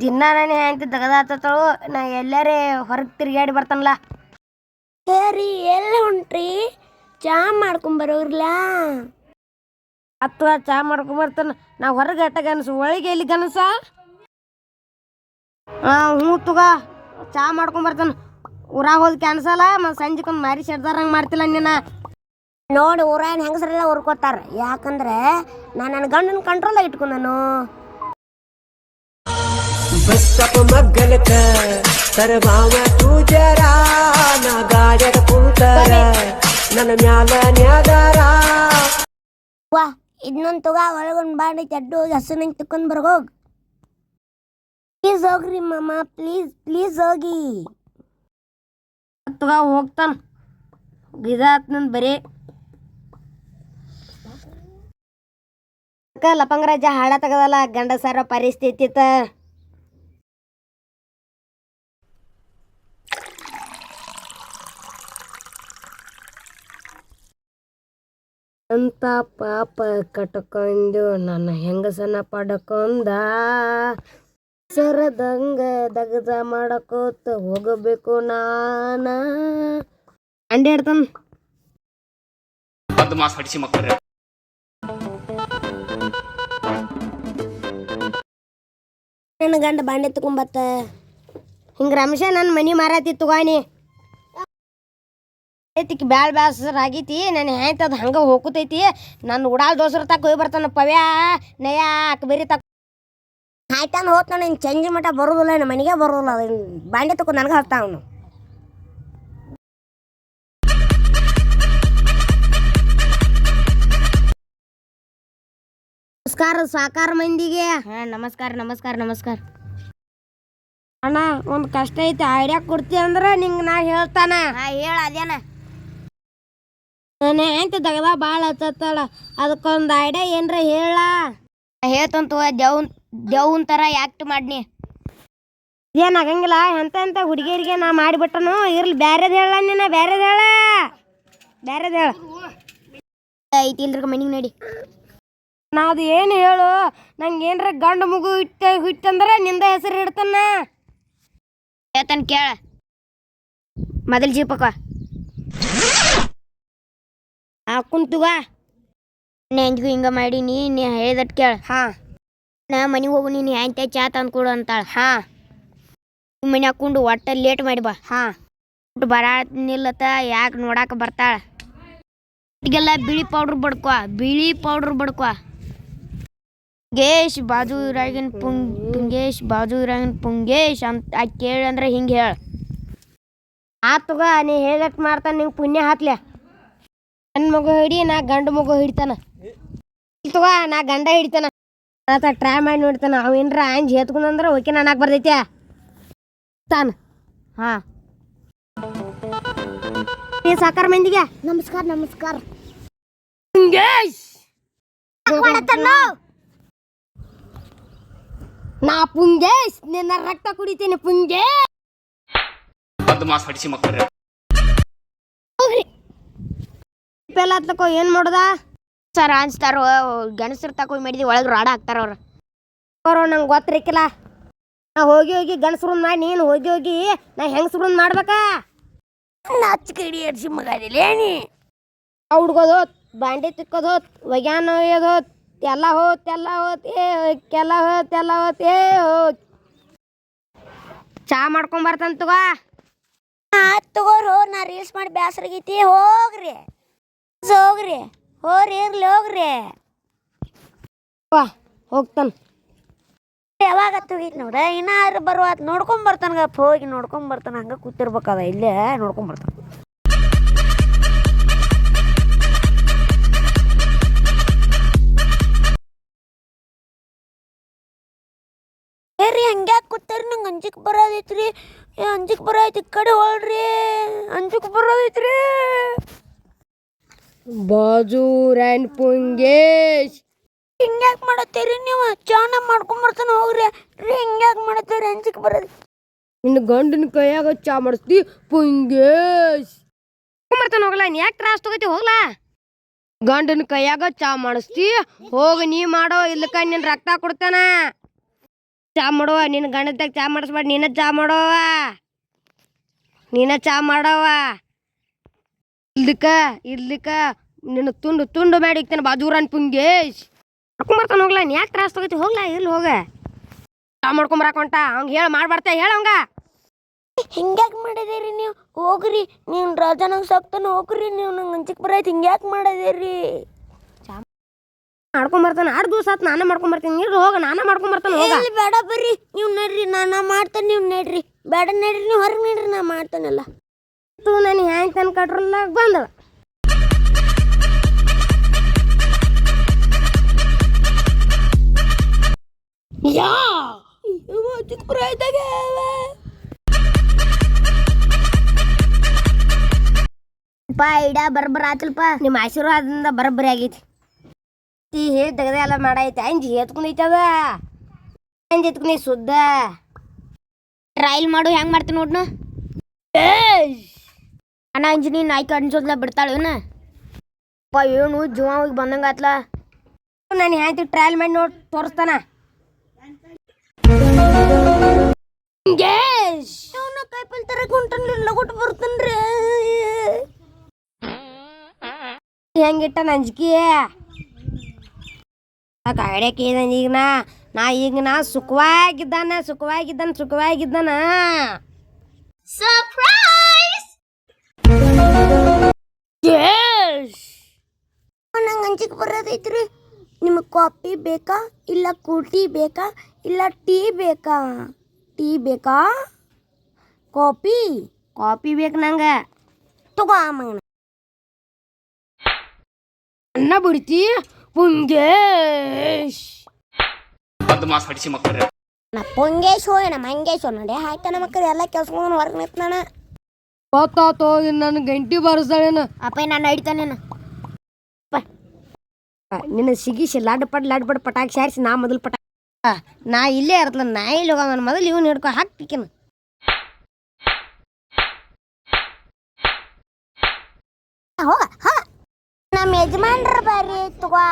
ದಿನ ನಾನು ಹೆಂಡತಿ ತೆಗದಾತಳು ನಾ ಎಲ್ಲರೇ ಹೊರಗೆ ತಿರುಗಾಡಿ ಬರ್ತಾನಲ್ಲ. ಸರಿ ಎಲ್ಲ ಹೊಂಟ್ರಿ? ಚಾ ಮಾಡ್ಕೊಂಬರೋರ್ಲ ಅಥವಾ ಚಾ ಮಾಡ್ಕೊಂಬರ್ತಾನ ನಾ ಹೊರಗೆ ಅಟ್ಟ ಗನಸು? ಒಳಗೆ ಎಲ್ಲಿ ಗನಸ? ಹಾಂ ಹ್ಞೂ ತುಗ ಚಾ ಮಾಡ್ಕೊಂಬರ್ತಾನ ಊರಾಗ ಹೋದ್ ಕ್ಯಾನ್ಸಲ್ಲ ಮತ್ತು ಸಂಜೆಕೊಂದು ಮಾರಿ ಸೆಡ್ದಾರಂಗೆ ಮಾಡ್ತಿಲ್ಲ ನೀನು. ನೋಡಿ ಊರಾಯನ್ ಹೆಂಗಸರೆಲ್ಲ ಉರ್ಕೋತಾರ. ಯಾಕಂದ್ರೆ ನಾನು ನನ್ನ ಗಂಡನ ಕಂಟ್ರೋಲ್ ಇಟ್ಕೊಂಡನು. ಬಸ್ಸಪ್ಪ ಮಗ್ಗಲಕ ತರಮಾವ ತೂಜರ ನಾ ಗಾಡ್ಯಾಗ ಕುಂತರ ನನ್ನ ಮ್ಯಾಲ ನ್ಯಾದಾರ. ವಾ ಇದನ್ನೊಂದು ತಗ ಒಳಗೊಂದು ಬಾಡಿ ಚಡ್ಡು ಹೋಗಿ ಹಸು ನಂಗೆ ತಿಕ್ಕೊಂಡ್ ಬರ್ಗೋಗ್ ಪ್ಲೀಸ್ ಹೋಗ್ರಿ ಮಾಮ ಪ್ಲೀಸ್ ಪ್ಲೀಸ್ ಹೋಗಿ. ತುಗ ಹೋಗ್ತಾನ. ಗಿದಾತ್ ನನ್ ಬರೀ. ಅಕ್ಕ ಲಪಂಗರಾಜ ಹಾಡ ತೆಗದಲ್ಲ ಗಂಡಸರ ಪರಿಸ್ಥಿತಿ ತ ಅಂತ ಪಾಪ ಕಟ್ಕೊಂಡು ನನ್ನ ಹೆಂಗಸನ ಪಡ್ಕೊಂಡ? ಸರದಂಗ ದಗದ ಮಾಡಕೋತ ಹೋಗಬೇಕು ನಾನ. ಅಂಡಿ ಹಿಡ್ತಾನ ಬದ್ಮಾಸ್ ಹಡಿಸಿ ಮಕ್ಕಳ. ನನ್ನ ಗಂಡ ಬಾಂಡೆ ತಗೊಂಬತ್ತ ಹಿಂಗ ರಮೇಶ ನನ್ನ ಮನಿ ಮಾರಾತಿ ತಗೋನಿ ಐತಿಕ್ ಬ್ಯಾಳ ಬ್ಯಾಸರ ಆಗೈತಿ. ನನ್ನ ಹೆಂತ ಅದು ಹಂಗ ಹೋಗುತ್ತೈತಿ ನನ್ನ ಉಡಾಲ್ ದೋಸರ ತಕ್ಕ ಹೋಗಿ ಬರ್ತಾನ ಪವ್ಯಾ. ನಯ ಬೇರೆ ತಕ್ಕ ಆಯ್ತಾನ ಹೋತ್ ನಾನು ಇನ್ನು ಚಂಜಿ ಮಠ ಬರೋದಿಲ್ಲ ನಮ್ಮ ಮನೆಗೆ ಬರೋದಿಲ್ಲ ಅದು ಬಾಂಡೆ ತಗೊಂಡು ನನಗೆ ಹರ್ತಾ ಅವನು. ನಮಸ್ಕಾರ ಸಾಕಾರ ಮಂದಿಗೆ. ಹಾ ನಮಸ್ಕಾರ ನಮಸ್ಕಾರ ನಮಸ್ಕಾರ. ಅಣ್ಣ ಒಂದು ಕಷ್ಟ ಐತಿ ಐಡಿಯಾ ಕೊಡ್ತಿ ಅಂದ್ರೆ ನಿಂಗೆ ನಾ ಹೇಳ್ತಾನ. ಹಾ ಹೇಳ ಅದೇನ. ನನ್ನ ಹೆಂಡತಿ ದಗದ ಭಾಳ ಹತ್ತತ್ತಳ ಅದಕ್ಕೊಂದು ಐಡಿಯಾ ಏನ್ರ ಹೇಳ. ಹೇಳ್ತಂತ ದೇವನ್ ದೇವನ್ ಥರ ಆ್ಯಕ್ಟ್ ಮಾಡ್ನಿ. ಏನ್ ಆಗಂಗಿಲ್ಲ ಎಂತ ಎಂತ ಹುಡುಗಿಯರಿಗೆ ನಾ ಮಾಡಿಬಿಟ್ಟನು ಇರ್ಲಿ ಬ್ಯಾರೆದ್ ಹೇಳ ನಿನ್ನ ಬ್ಯಾರೆದ್ ಹೇಳ. ಬ್ಯಾರೆದ್ ಹೇಳ. ಐತಿ ಇಲ್ರಿ ಮನಿಗೆ ನಡಿ. ನಾ ಅದು ಏನು ಹೇಳು ನಂಗೆ ಏನ್ರ ಗಂಡು ಮಗು ಇಟ್ಟ ಇಟ್ಟಂದ್ರೆ ನಿಂದ ಹೆಸರು ಇಡ್ತಾನ ಹೇಳ್ತಾನೆ ಕೇಳ. ಮೊದಲು ಜೀಪಕ್ಕ ಹಾಕುಂತುಗ ನೆಂಜ್ಗೂ ಹಿಂಗ ಮಾಡಿ ನೀ ನೀ ಹೇಳಿದಟ್ ಕೇಳ. ಹಾ. ನಾ ಮನೆಗೆ ಹೋಗು ನೀನು ಹ್ಯಾಂತೆ ಚಾ ತಂದು ಕೊಡು ಅಂತಾಳ. ಹಾ. ಮನೆ ಹಾಕೊಂಡು ಒಟ್ಟ ಲೇಟ್ ಮಾಡಿ ಬಾ. ಹಾ. ಬರ ನಿಲ್ಲತ ಯಾಕೆ ನೋಡಾಕ ಬರ್ತಾಳ. ಈಗೆಲ್ಲ ಬಿಳಿ ಪೌಡ್ರ್ ಬಡ್ಕೊ ಬಿಳಿ ಪೌಡ್ರ್ ಬಡ್ಕೊ. ಪುಂಗೇಶ್ ಬಾಜು ಇರಾಗಿನ ಪುಂಗ್ ಪುಂಗೇಶ್ ಬಾಜು ಇರಾಗಿನ ಪುಂಗೇಶ್ ಅಂತ ಆ ಕೇಳಿ ಅಂದ್ರೆ ಹಿಂಗೆ ಹೇಳ. ಆತುಗ ನೀ ಹೇಳಕ್ ಮಾಡ್ತಾನ ನಿಂಗೆ ಪುಣ್ಯ ಹಾತ್ಲೆ ನನ್ನ ಮಗು ಹಿಡಿ ನಾ ಗಂಡು ಮಗು ಹಿಡಿತಾನ. ತಗೋ ನಾ ಗಂಡ ಹಿಡಿತಾನ. ಆತ ಟ್ರೈ ಮಾಡಿ ನೋಡ್ತಾನ ಅವ ಏನ್ರ ಅಂಜ್ ಹೇತ್ಕೊಂಡ್ರೆ ಓಕೆ ನನಗೆ ಬರ್ತೈತೆ ತಾನ. ಹಾ. ಏ ಸಾಕಾರ ಮಂದಿಗೆ. ನಮಸ್ಕಾರ ನಮಸ್ಕಾರ. ನಾ ಪುಂಗೇಶ್ ನಿನ್ನ ರಕ್ತ ಕುಡಿತೀನಿ ಪುಂಗೇಶ್! ಮಾಸ್ ಹಡಿಸಿ ಮಕ್ಕಳ್ರೆ ಹತ್ಲಕ್ಕೋ ಏನು ಮಾಡ್ದ? ಸರ್ ಅನ್ಸ್ತಾರ ಗಣಸರು ತಕೋ ಮಾಡಿದಿ ಒಳಗೆ ರಾಡ ಹಾಕ್ತಾರ ಅವ್ರು. ಅವ್ರು ನಂಗೆ ಗೊತ್ತಿರಕ್ಕಿಲ್ಲ ನಾ ಹೋಗಿ ಹೋಗಿ ಗಂಡಸ್ರು ಮಾಡಿ ನೀನು ಹೋಗಿ ಹೋಗಿ ನಾ ಹೆಂಗಸ್ರು ಮಾಡ್ಬೇಕಾ? ನಾಚಿಕೆ ಹಿಡಿ ಎಡ್ಸಿ ಮಗ ನೀ? ಹುಡ್ಗೋದು ಹೋತ್ ಬಾಂಡೆ ತಿಕ್ಕೋದು ಹೋತ್ ಒಗ್ಯಾನ ಒಯ್ಯೋದು ಹೋತ್ ಎಲ್ಲ ಹೋತ್ ಎಲ್ಲ ಹೋತ್ ಏ ಎಲ್ಲ ಹೋತ್ ಎಲ್ಲ ಹೋತ್ ಏ ಹೋತ್ ಚಾ ಮಾಡ್ಕೊಂಡ್ ಬರ್ತಂತ ತಗೋ ತಗೋರು ನಾ ರೀಲ್ಸ್ ಮಾಡಿ ಬ್ಯಾಸರಾಗೈತಿ ಹೋಗ್ರಿ. ಹೋಗ್ರಿ. ಹೋರಿ ಇರ್ಲಿ ಹೋಗ್ರಿ. ವಾ ಹೋಗ್ತಾನ. ಯಾವಾಗ ಹೋಗಿತ್ ನೋಡ? ಇನ್ನಾರು ಬರುವಾತ್? ನೋಡ್ಕೊಂಡ್ ಬರ್ತಾನಗಪ್ಪ ಹೋಗಿ ನೋಡ್ಕೊಂಡ್ ಬರ್ತಾನ. ಹಂಗ ಕೂತಿರ್ಬೇಕದ? ಇಲ್ಲೇ ನೋಡ್ಕೊಂಡ್ ಬರ್ತಾನ. ಏರಿ ಹಂಗ್ಯಾಕ್ ಕೂತಾರಿ? ನಂಗೆ ಅಂಜಿಕ್ ಬರೋದೈತ್ರಿ. ಅಂಜಿಕ್ ಬರೋದೈತಿ ಈ ಕಡೆ ಹೊಳ್ರಿ. ಅಂಜಿಕ್ ಬರೋದೈತ್ರಿ. ಬಾಜು ಆ್ಯಂಡ್ ಪುಂಗೇಶ್. ಹಿಂಗ್ಯಾಕೆ ಮಾಡತ್ತೀರಿ ನೀವು? ಚಾನ ಮಾಡ್ಕೊಂಡ್ ಬರ್ತಾನ ಹೋಗ್ರಿ. ರೀ ಹಿಂಗ್ಯಾಕೆ ಮಾಡತ್ತೀರಿ? ಅಂಜಿಕ್ ಬರೋದು. ನಿನ್ನ ಗಂಡನ ಕೈಯಾಗ ಚಾ ಮಾಡಿಸ್ತಿ ಪುಂಗೇಶ್. ಬರ್ತಾನ ಹೋಗ್ಲಾ ನೀ ಯಾಕೆ ತ್ರಾಸ್ ತಗೋತಿ? ಹೋಗ್ಲಾ. ಗಂಡನ ಕೈಯಾಗ ಚಾ ಮಾಡಿಸ್ತಿ ಹೋಗಿ ನೀ ಮಾಡೋ ಇಲ್ಲಕ ನಿನ್ನ ರಕ್ತ ಕೊಡ್ತಾನ. ಚಾ ಮಾಡುವ ನಿನ್ನ ಗಂಡದಾಗ ಚಾ ಮಾಡಿಸ್ಬೇಡ ನೀನ ಚಾ ಮಾಡೋವಾ. ನೀನ ಚಾ ಮಾಡವ. ಇಲ್ದಕ್ಕ ಇಲ್ಲಿಕ ನಿನ್ನ ತುಂಡು ತುಂಡು ಮಾಡಿ ಇಕ್ತಾನೆ ಬಾಜೂರನ್ ಪುಂಗೇಶ್ ಹಾಕೊಂಬರ್ತಾನ ಹೋಗ್ಲಾ ನೀ ಯಾಕೆ ತ್ರಾಸ ತಗೋತಿ? ಹೋಗ್ಲಾ ಇಲ್ಲಿ ಹೋಗ. ಮಾಡ್ಕೊಂಬರಾಕೊಂಟ ಹಂಗೆ ಹೇಳಿ ಮಾಡ್ಬಾರ್ತಾ ಹೇಳ ಅವಂಗ ಹಿಂಗ್ಯಾಕ್ ಮಾಡಿದೇರಿ ನೀವು? ಹೋಗ್ರಿ ನೀವು ರಾಜ ನಂಗೆ ಸಕ್ತಾನ ಹೋಗ್ರಿ ನೀವು ನಂಗೆ ಹಂಚಿಕ್ ಬರೈತಿ ಹಿಂಗ್ಯಾಕ್ ಮಾಡಿದೇರಿ? ಮಾಡ್ಕೊಂಬರ್ತಾನೆ ಆರು ದಿವಸ ಆತ್ ನಾನೇ ಮಾಡ್ಕೊಂಬರ್ತೀನಿ ನೀರು ಹೋಗ ನಾನೇ ಮಾಡ್ಕೊಂಬರ್ತಾನೆ ಹೋಗ. ಇಲ್ಲಿ ಬೇಡ ಬರ್ರಿ ನೀವು ನಡ್ರಿ ನಾನು ಮಾಡ್ತೇನೆ ನೀವು ನಡ್ರಿ. ಬೇಡ ನಡ್ರಿ ನೀವು ಹೊರಗೆ ನಡ್ರಿ ನಾ ಮಾಡ್ತೇನಲ್ಲ. ನಾನು ಹ್ಯಾಂಗ್ ತನ್ ಕಟ್ರಲ್ಲ ಬಂದಳ ಯಾ? ಇಡ ಬರ್ಬರ್ ಆತಲ್ಪ. ನಿಮ್ಮ ಆಶೀರ್ವಾದದಿಂದ ಬರ್ಬರಿ ಆಗೈತಿ. ಈ ಹೇ ತೆಗದ ಎಲ್ಲ ಮಾಡೈತಿ. ಅಂಜಿ ಎತ್ಕೊಂಡೈತವ ಅದ ಅಂಜಿ ಎತ್ಕೊಂಡಿ ಸುದ್ದ. ಟ್ರಯಲ್ ಮಾಡು ಹೆಂಗ್ ಮಾಡ್ತೀನಿ ನೋಡ್ನ? ಅಣ್ಣ ನಾಯಿ ನಾಯ್ಕ ಅನ್ಸೋದ್ಲ ಬಿಡ್ತಾಳೇನ ಅಪ್ಪ ಏನು ಜೀವ ಹೋಗಿ ಬಂದಂಗಾತ್ಲ ನಾನು ಹ್ಯಾಂತಿ ಟ್ರಯಲ್ ಮಾಡಿ ನೋಡಿ ತೋರಿಸ್ತಾನ. ಅವನ ಕಾಯಿಪಲ್ ತರಕ್ ಹೊಂಟನ್ರಿ ಲಗುಟ್ ಬರ್ತನ್ರಿ. ಹೆಂಗಿಟ್ಟ ನಂಜಿಕೆ? ಕಾಡಕ್ಕೆ ಈಗ ನಾ. ನಾ ಈಗ ನಾ ಸುಖವಾಗಿದ್ದಾನ ಸುಖವಾಗಿದ್ದಾನ ಸುಖವಾಗಿದ್ದಾನ. ನಂಗೆ ಅಂಜಿಕ್ ಬರೋದೈತ್ರಿ ನಿಮಗೆ ಕಾಫಿ ಬೇಕಾ ಇಲ್ಲ ಕೂಟಿ ಬೇಕಾ ಇಲ್ಲ ಟೀ ಬೇಕಾ ಟೀ ಬೇಕಾ ಕಾಫಿ ಕಾಪಿ ಬೇಕು ನಂಗೆ ತಗೋ ಮಗನ ಅನ್ನ ಬಿಡ್ತಿ ಪುಂಗೇಶ್ ಬದ್ಮಾಸ್ ಹಡಿಸಿ ಮಕ್ಕಳ್ರೆ ನಾ ಪೊಂಗೇಶೋ ನಮ್ಮ ಮಂಗೇಶೋ ನೋಡಿ ಆಯ್ತಾ ನಮ್ಮ ಮಕ್ಕಳು ಎಲ್ಲ ಕೆಲ್ಸಕೊಂಡು ಹೊರಗೆ ನಿಂತಾನ ಗೊತ್ತಾತೋ ನನ್ನ ಗಂಟಿ ಬಾರಿಸ್ದಾಳೇನ? ಅಪ್ಪ ನಾನು ಹಿಡಿತಾನೇನ ನಿನ್ನ ಸಿಗಿಸಿ ಲಡ್ ಪಡ್ ಲಡ್ ಪಡ್ ಪಟಾಕಿ ಸಾರಿಸಿ ನಾ ಮೊದಲು ಪಟಾಕಿ ನಾ ಇಲ್ಲೇ ಇರತ್ಲ ನಾ ಇಲ್ಲಿ ಹೋಗ ನನ್ನ ಮೊದಲು ಇವನ್ ಹಿಡ್ಕೊ ಹಾಕ್ತಿಕಿನ ಹೋಗ ಹಾ ನಮ್ಮ ಯಜಮಾನ್ರ ಬರ್ರಿ ತಗೋ.